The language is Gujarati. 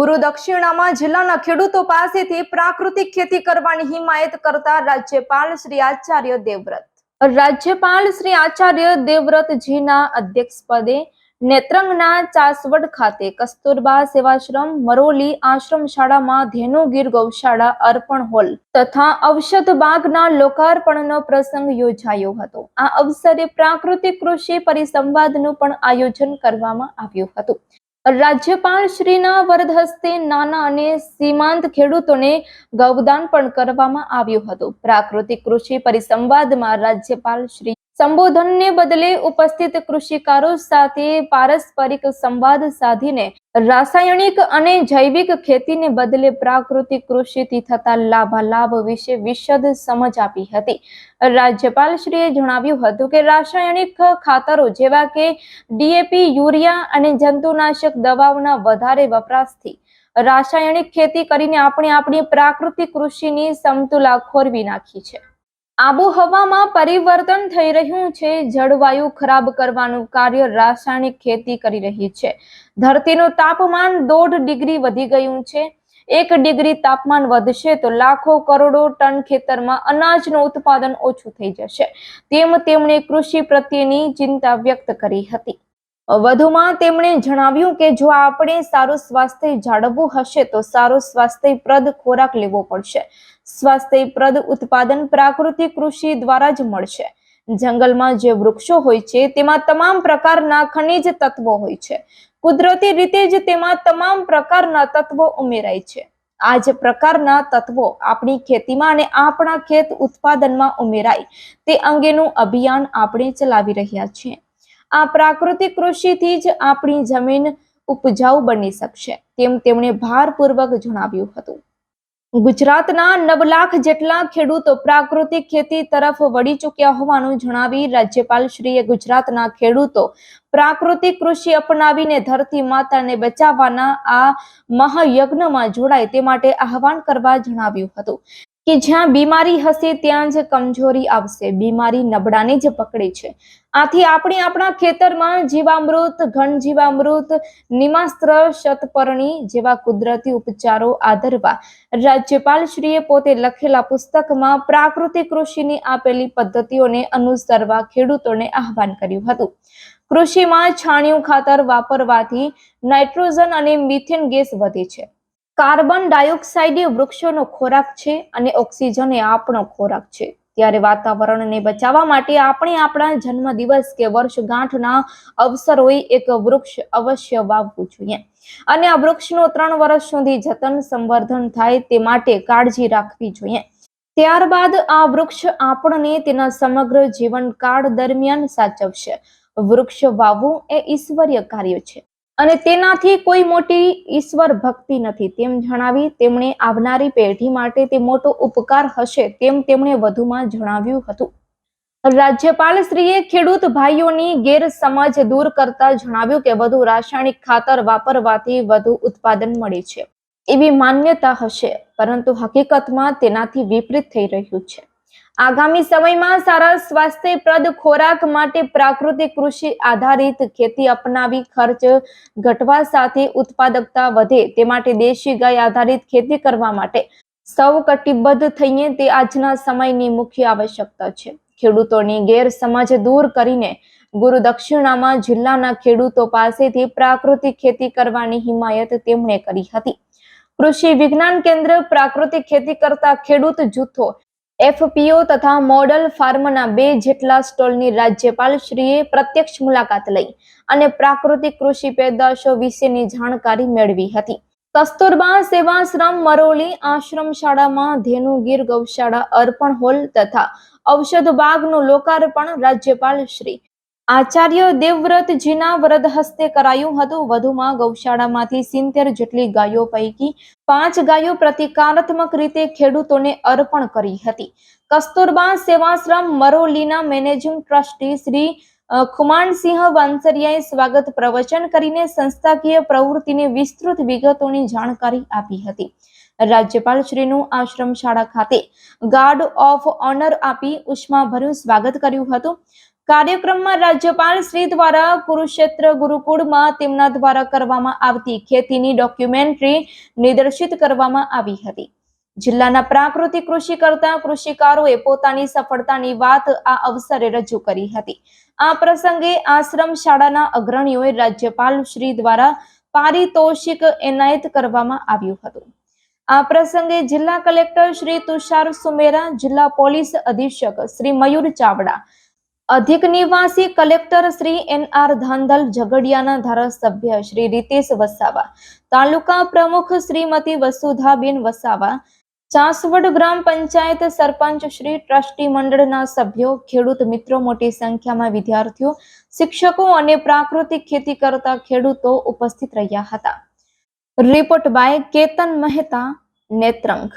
ગુરુ દક્ષિણામાં જિલ્લાના ખેડૂતો પાસેથી પ્રાકૃતિક ખેતી કરવાની હિમાયત કરતા રાજ્યપાલ શ્રી આચાર્ય દેવવ્રત. રાજ્યપાલ શ્રી આચાર્ય દેવવ્રતજીના અધ્યક્ષપદે નેત્રંગના ચાસવડ ખાતે કસ્તુરબા સેવાશ્રમ, મરોલી આશ્રમ શાળામાં ધેનુગીર ગૌશાળા અર્પણ હોલ તથા ઔષધ બાગના લોકાર્પણનો પ્રસંગ યોજાયો હતો. આ અવસરે પ્રાકૃતિક કૃષિ પરિસંવાદનું પણ આયોજન કરવામાં આવ્યું હતું. રાજ્યપાલ શ્રીના વરદ હસ્તે નાના અને સીમાંત ખેડૂતોને ગૌદાન પણ કરવામાં આવ્યું હતું. પ્રાકૃતિક કૃષિ પરિસંવાદમાં રાજ્યપાલ શ્રી સંબોધનને બદલે ઉપસ્થિત કૃષિકારો સાથે પારસ્પરિક સંવાદ સાધીને રાસાયણિક અને જૈવિક ખેતીને બદલે પ્રાકૃતિક કૃષિથી થતા લાભાલાભ વિશે વિશદ સમજ આપી હતી. રાજ્યપાલ શ્રીએ જણાવ્યું હતું કે રાસાયણિક ખાતરો જેવા કે ડીએપી યુરિયા અને જંતુનાશક દવાઓના વધારે વપરાશથી રાસાયણિક ખેતી કરીને આપણે આપણી પ્રાકૃતિક કૃષિની સમતુલા ખોરવી નાખી છે. આબોહવામાં પરિવર્તન થઈ રહ્યું છે. જળવાયુ ખરાબ કરવાનું કાર્ય રાસાયણિક ખેતી કરી રહી છે. ધરતીનું તાપમાન દોઢ ડિગ્રી વધી ગયું છે. એક ડિગ્રી તાપમાન વધશે તો લાખો કરોડો ટન ખેતરમાં અનાજનું ઉત્પાદન ઓછું થઈ જશે. તેમ તેમણે કૃષિ પ્રત્યેની ચિંતા વ્યક્ત કરી હતી. વધુમાં તેમણે જણાવ્યું કે જો આપણે સારું સ્વાસ્થ્ય જાળવવું હશે તો સારો સ્વાસ્થ્યપ્રદ ખોરાક લેવો પડશે. સ્વાસ્થ્યપ્રદ ઉત્પાદન પ્રાકૃતિક કૃષિ દ્વારા જ મળશે. જંગલમાં જે વૃક્ષો હોય છે, તેમાં તમામ પ્રકારના ખનિજ તત્વો હોય છે. કુદરતી રીતે જ તેમાં તમામ પ્રકારના તત્વો ઉમેરાય છે. આ જ પ્રકારના તત્વો આપણી ખેતીમાં અને આપણા ખેત ઉત્પાદનમાં ઉમેરાય. તે અંગેનું અભિયાન આપણે ચલાવી રહ્યા છીએ. આ પ્રાકૃતિક કૃષિથી જ આપણી જમીન ઉપજાઉ બની શકશે, તેમ તેમણે ભારપૂર્વક જણાવ્યું હતું. ગુજરાતના નવ લાખ જેટલા ખેડૂતો પ્રાકૃતિક ખેતી તરફ વળી ચૂક્યા હોવાનું જણાવી રાજ્યપાલ શ્રીએ ગુજરાતના ખેડૂતો પ્રાકૃતિક કૃષિ અપનાવીને ધરતી માતાને બચાવવાના આ મહાયજ્ઞમાં જોડાય તે માટે આહવાન કરવા જણાવ્યું હતું. કે જ્યાં બીમારી હશે ત્યાં જ કમજોરી આવશે. બીમારી નબળાને જ પકડે છે. આથી આપણે આપણા ખેતરમાં જીવામૃત ઘન જીવામૃત નિમાસ્ત્ર, શતપર્ણી જેવા કુદરતી ઉપચારો આદરવા રાજ્યપાલ શ્રીએ પોતે લખેલા પુસ્તકમાં પ્રાકૃતિક કૃષિની આપેલી પદ્ધતિઓને અનુસરવા ખેડૂતોને આહવાન કર્યું હતું. કૃષિમાં છાણિયું ખાતર વાપરવાથી નાઇટ્રોજન અને મિથેન ગેસ વધે છે. કાર્બન ડાયોક્સાઇડ એ વૃક્ષોનો ખોરાક છે અને ઓક્સિજન એ આપણો ખોરાક છે. ત્યારે વાતાવરણને બચાવવા માટે આપણે આપણા જન્મદિવસ કે વર્ષગાંઠના અવસરોએ એક વૃક્ષ અવશ્ય વાવવું જોઈએ. અને આ વૃક્ષનું ત્રણ વર્ષ સુધી જતન સંવર્ધન થાય તે માટે કાળજી રાખવી જોઈએ. ત્યારબાદ આ વૃક્ષ આપણને તેના સમગ્ર જીવનકાળ દરમિયાન સાચવશે. વૃક્ષ વાવવું એ ઈશ્વરીય કાર્ય છે. અને તેનાથી કોઈ મોટી ઈશ્વર ભક્તિ નથી. તેમ જણાવી તેમણે આવનારી પેઢી માટે તે મોટો ઉપકાર હશે તેમ તેમણે વધુમાં જણાવ્યું હતું. રાજ્યપાલ શ્રીએ ખેડૂત ભાઈઓની ગેરસમજ દૂર કરતા જણાવ્યું કે વધુ રાસાયણિક ખાતર વાપરવાથી વધુ ઉત્પાદન મળે છે. એવી માન્યતા હશે, પરંતુ હકીકતમાં તેનાથી વિપરીત થઈ રહ્યું છે. આગામી સમયમાં સારા સ્વાસ્થ્યપ્રદ ખોરાક માટે પ્રાકૃતિક કૃષિ આધારિત ખેતી અપનાવી ખર્ચ ઘટવા સાથે ઉત્પાદકતા વધે તે માટે દેશી ગાય આધારિત ખેતી કરવા માટે સૌ કટિબદ્ધ થઈએ તે આજના સમયની મુખ્ય આવશ્યકતા છે. ખેડૂતોની ગેરસમજ દૂર કરીને ગુરુ દક્ષિણામાં જિલ્લાના ખેડૂતો પાસેથી પ્રાકૃતિક ખેતી કરવાની હિમાયત તેમણે કરી હતી. કૃષિ વિજ્ઞાન કેન્દ્ર પ્રાકૃતિક ખેતી કરતા ખેડૂત જૂથો એફપીઓ તથા મોડલ ફાર્મના બે જેટલા સ્ટોલની રાજ્યપાલશ્રીએ પ્રત્યક્ષ મુલાકાત લઈ અને પ્રાકૃતિક કૃષિ પેદાશો વિશેની જાણકારી મેળવી હતી. કસ્તુરબા સેવાશ્રમ મરોલી આશ્રમ શાળામાં ધેનુગીર ગૌશાળા અર્પણ હોલ તથા ઔષધ બાગનું લોકાર્પણ રાજ્યપાલ શ્રી આચાર્ય દેવવ્રતજીના વ્રત હસ્તે કરાયું હતું. વધુમાં ગૌશાળામાંથી સિત્તેર જેટલી ગાયો પૈકી પાંચ ગાયો પ્રતિકારાત્મક રીતે ખેડૂતોને અર્પણ કરી હતી. કસ્તુરબા સેવાશ્રમ મરોલીના મેનેજિંગ ટ્રસ્ટી શ્રી ખુમાનસિંહ વાંસરિયાએ સ્વાગત પ્રવચન કરીને સંસ્થાકીય પ્રવૃત્તિની વિસ્તૃત વિગતોની જાણકારી આપી હતી. રાજ્યપાલ શ્રીનું આશ્રમ શાળા ખાતે ગાર્ડ ઓફ ઓનર આપી ઉષ્માભર્યું સ્વાગત કર્યું હતું. કાર્યક્રમમાં રાજ્યપાલ શ્રી દ્વારા કુરુક્ષેત્ર ગુરુકુળમાં તેમના દ્વારા કરવામાં આવતી ખેતીની ડોક્યુમેન્ટરી નિદર્શિત કરવામાં આવી હતી. જિલ્લાના પ્રાકૃતિક કૃષિ કરતા કૃષિકારોએ પોતાની સફળતાની વાત આ અવસરે રજૂ કરી હતી. આ પ્રસંગે આશ્રમ શાળાના અગ્રણીઓએ રાજ્યપાલ શ્રી દ્વારા પારિતોષિક એનાયત કરવામાં આવ્યું હતું. આ પ્રસંગે જિલ્લા કલેક્ટર શ્રી તુષાર સુમેરા, જિલ્લા પોલીસ અધિક્ષક શ્રી મયુર ચાવડા અધિક નિવાસી collector Shri N R Dhandhal ઝઘડિયાના ધારાસભ્ય શ્રી રીતેશ વસાવા, તાલુકા પ્રમુખ શ્રીમતી વસુધાબેન વસાવા, ચાસવડ ગ્રામ પંચાયત સરપંચ શ્રી ટ્રસ્ટી મંડળના સભ્યો, ખેડૂત મિત્રો મોટી સંખ્યામાં વિદ્યાર્થીઓ, શિક્ષકો અને પ્રાકૃતિક ખેતી કરતા ખેડૂતો ઉપસ્થિત રહ્યા હતા. Report by Ketan Mehta, Netrang.